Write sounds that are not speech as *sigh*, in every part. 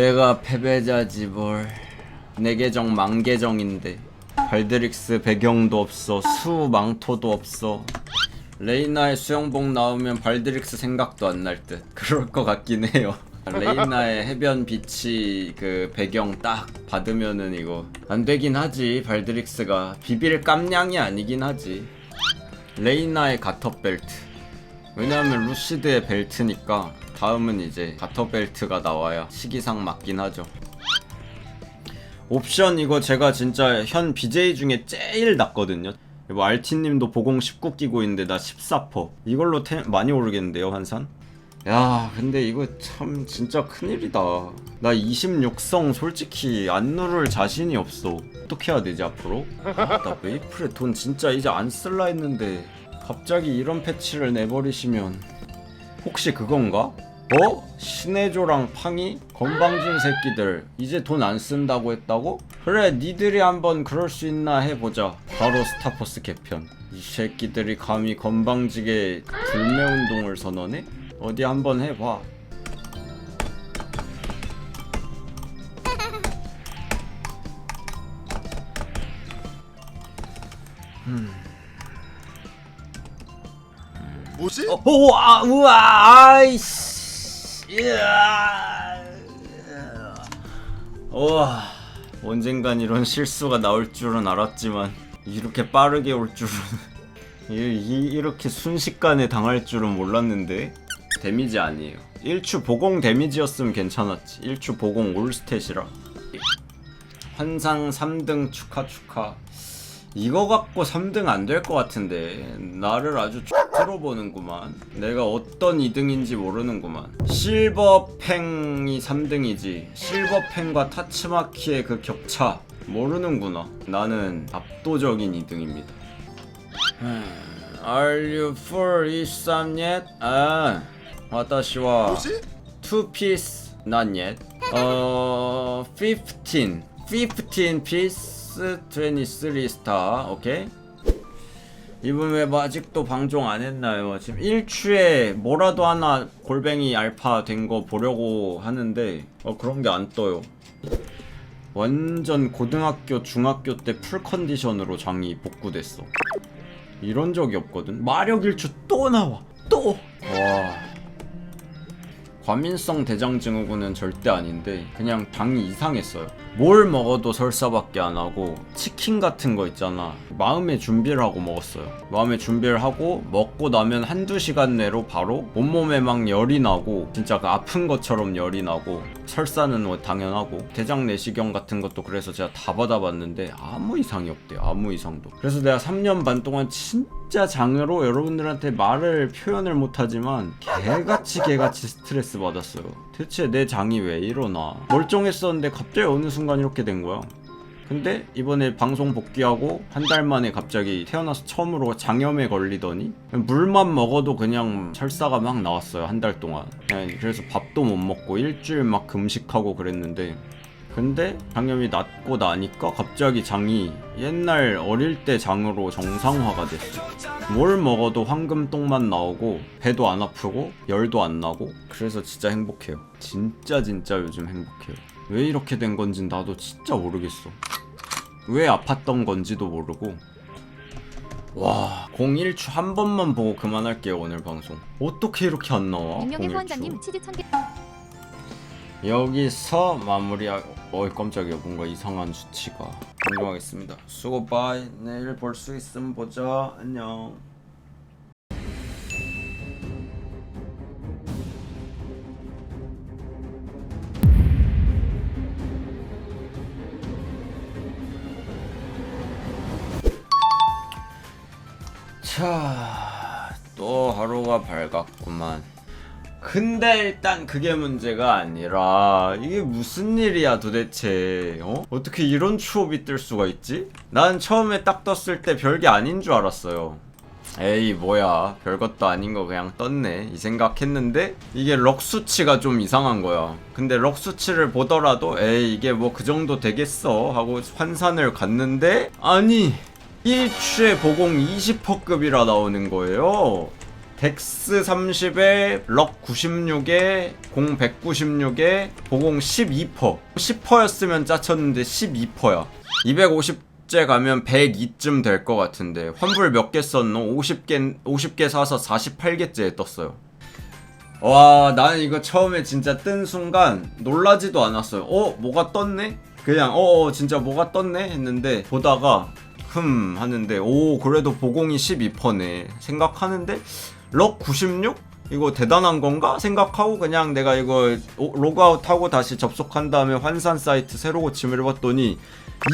내가 패배자지 뭘. 내 계정 망계정인데 발드릭스 배경도 없어 수 망토도 없어. 레이나의 수영복 나오면 발드릭스 생각도 안 날 듯. 그럴 것 같긴 해요. 레이나의 해변 비치 그 배경 딱 받으면은 이거 안 되긴 하지 발드릭스가. 비빌 깜냥이 아니긴 하지. 레이나의 가터 벨트. 왜냐하면 루시드의 벨트니까 다음은 이제 가터 벨트가 나와야 시기상 맞긴 하죠 옵션 이거 제가 진짜 현 BJ 중에 제일 낮거든요. 뭐 알티님도 보공 19 끼고 있는데 나 14퍼. 이걸로 템 많이 오르겠는데요 한산? 야 근데 이거 참 진짜 큰일이다. 나 26성 솔직히 안 누를 자신이 없어. 어떻게 해야 되지 앞으로? 아, 나 메이플에 돈 진짜 이제 안 쓸라 했는데 갑자기 이런 패치를 내버리시면 혹시 그건가? 어? 신해조랑 팡이? 건방진 새끼들 이제 돈 안 쓴다고 했다고? 그래 니들이 한번 그럴 수 있나 해보자 바로 스타포스 개편 이 새끼들이 감히 건방지게 불매운동을 선언해? 어디 한번 해봐 뭐지? 어, 우와 우와 아이씨. 우와 언젠간 이런 실수가 나올 줄은 알았지만 이렇게 빠르게 올 줄은 *laughs* 이렇게 순식간에 당할 줄은 몰랐는데 데미지 아니에요. 1추 보공 데미지였으면 괜찮았지. 1추 보공 올스탯이라. 환상 3등 축하 축하 이거 갖고 3등 안 될 것 같은데 나를 아주 쭉 들어보는구만 내가 어떤 2등인지 모르는구만 실버팽이 3등이지 실버팽과 타츠마키의 그 격차 모르는구나 나는 압도적인 2등입니다 Are you full 23 yet? 아, 뭐지? two piece not yet. 어, 15. 15 piece 23 star. 오케이. 이분 왜뭐 아직도 방종 안 했나요? 지금 1추에 뭐라도 하나 골뱅이 알파 된 거 보려고 하는데 어 그런 게 안 떠요. 완전 고등학교, 중학교 때 풀 컨디션으로 장이 복구됐어. 이런 적이 없거든. 마력 1추 또 나와. 또. 와. 과민성 대장 증후군은 절대 아닌데 그냥 당이 이상했어요. 뭘 먹어도 설사밖에 안 하고 치킨 같은 거 있잖아. 마음의 준비를 하고 먹었어요. 마음의 준비를 하고 먹고 나면 한두 시간 내로 바로 온몸에 막 열이 나고 진짜 그 아픈 것처럼 열이 나고 설사는 뭐 당연하고 대장 내시경 같은 것도 그래서 제가 다 받아봤는데 아무 이상이 없대요. 아무 이상도. 그래서 내가 3년 반 동안 진 짜 장으로 여러분들한테 말을 표현을 못하지만 개같이 개같이 스트레스 받았어요. 대체 내 장이 왜 이러나 멀쩡했었는데 갑자기 어느 순간 이렇게 된 거야. 근데 이번에 방송 복귀하고 한 달 만에 갑자기 태어나서 처음으로 장염에 걸리더니 물만 먹어도 그냥 설사가 막 나왔어요 한 달 동안 네, 그래서 밥도 못 먹고 일주일 막 금식하고 그랬는데 근데 장염이 낫고 나니까 갑자기 장이 옛날 어릴 때 장으로 정상화가 됐어 뭘 먹어도 황금똥만 나오고 배도 안 아프고 열도 안 나고 그래서 진짜 행복해요. 진짜 진짜 요즘 행복해요. 왜 이렇게 된 건진 나도 진짜 모르겠어. 왜 아팠던 건지도 모르고. 와 01추 한 번만 보고 그만할게요 오늘 방송. 어떻게 이렇게 안 나와? 윤영희 01추. 후원자님 치즈 천개. 여기서 마무리하 어이 깜짝이야. 뭔가 이상한 수치가. 방송하겠습니다. 수고 바이. 내일 볼 수 있으면 보자. 안녕. 자, 또 하루가 밝았구만. 근데 일단 그게 문제가 아니라 이게 무슨 일이야 도대체? 어? 어떻게 이런 추업이 뜰 수가 있지? 난 처음에 딱 떴을 때 별게 아닌 줄 알았어요. 에이 뭐야. 별것도 아닌 거 그냥 떴네. 이 생각했는데 이게 럭 수치가 좀 이상한 거야. 근데 럭 수치를 보더라도 에이 이게 뭐 그 정도 되겠어 하고 환산을 갔는데 아니 1추에 보공 20%급이라 나오는 거예요 덱스 30에 럭 96에 공 196에 보공 12퍼 10퍼였으면 짜쳤는데 12퍼야 250째 가면 102쯤 될 것 같은데 환불 몇 개 썼노? 50개 50개 사서 48개째에 떴어요 와 나는 이거 처음에 진짜 뜬 순간 놀라지도 않았어요 어? 뭐가 떴네? 그냥 어 어, 진짜 뭐가 떴네? 했는데 보다가 흠 하는데 오 그래도 보공이 12%네 생각하는데 럭 96? 이거 대단한 건가? 생각하고 그냥 내가 이거 오- 로그아웃하고 다시 접속한 다음에 환산 사이트 새로 고침을 해봤더니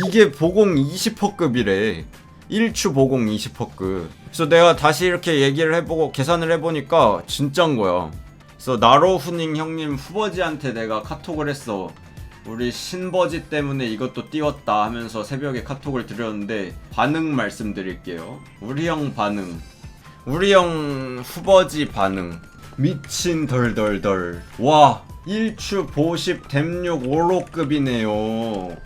이게 보공 20%급이래 1추 보공 20%급 그래서 내가 다시 이렇게 얘기를 해보고 계산을 해보니까 진짠 거야 그래서 나로후닝 형님 후버지한테 내가 카톡을 했어 우리 신버지 때문에 이것도 띄웠다 하면서 새벽에 카톡을 드렸는데 반응 말씀드릴게요. 우리 형 반응. 우리 형 후버지 반응. 미친 덜덜덜. 와 1추 보십 댐육 5로급이네요.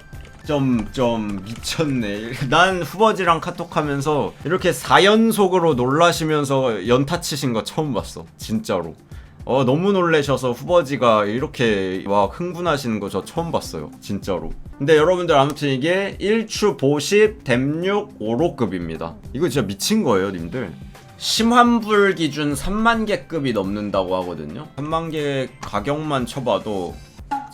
점점 미쳤네. 난 후버지랑 카톡하면서 이렇게 4연속으로 놀라시면서 연타 치신 거 처음 봤어. 진짜로. 어 너무 놀래셔서 후버지가 이렇게 와 흥분하시는 거 저 처음 봤어요 진짜로 근데 여러분들 아무튼 이게 1추 보십 댐6 5로급입니다 이거 진짜 미친 거예요 님들 심환불 기준 3만 개급이 넘는다고 하거든요 3만 개 가격만 쳐봐도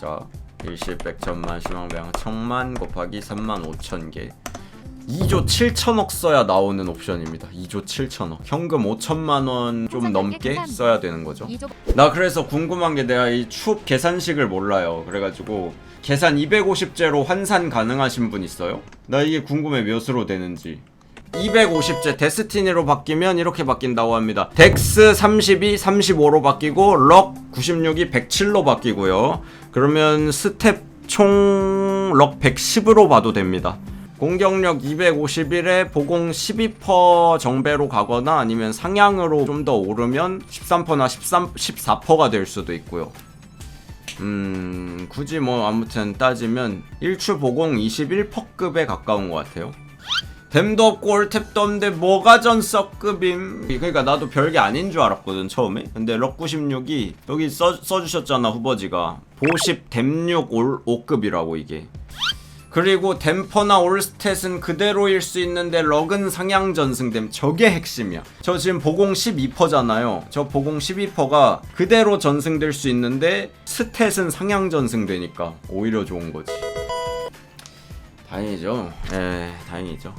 자 일십 백천만 심왕병 천만 곱하기 3만 5천 개 2조 7천억 써야 나오는 옵션입니다 2조 7천억 현금 5천만 원 좀 넘게 써야 되는 거죠 나 그래서 궁금한 게 내가 이 추업 계산식을 몰라요. 그래가지고 계산 250제로 환산 가능하신 분 있어요? 나 이게 궁금해 몇으로 되는지. 250제 데스티니로 바뀌면 이렇게 바뀐다고 합니다. 덱스 32, 35로 바뀌고 럭 96이 107로 바뀌고요. 그러면 스텝 총 럭 110으로 봐도 됩니다. 공격력 251에 보공 12% 정배로 가거나 아니면 상향으로 좀 더 오르면 13%나 13, 14%가 될 수도 있고요. 음, 굳이 뭐 아무튼 따지면 1추 보공 21%급에 가까운 것 같아요. 댐도 없고 올탭도 없는데 뭐가 전석급임? 그러니까 나도 별게 아닌 줄 알았거든 처음에. 근데 럭96이 여기 써, 써주셨잖아 후버지가. 보십 댐6 올 5급이라고 이게. 그리고 댐퍼나 올스탯은 그대로일 수 있는데 럭은 상향 전승됨. 저게 핵심이야. 저 지금 보공 12%잖아요. 저 보공 12%가 그대로 전승될 수 있는데 스탯은 상향 전승되니까 오히려 좋은 거지. 다행이죠. 예 다행이죠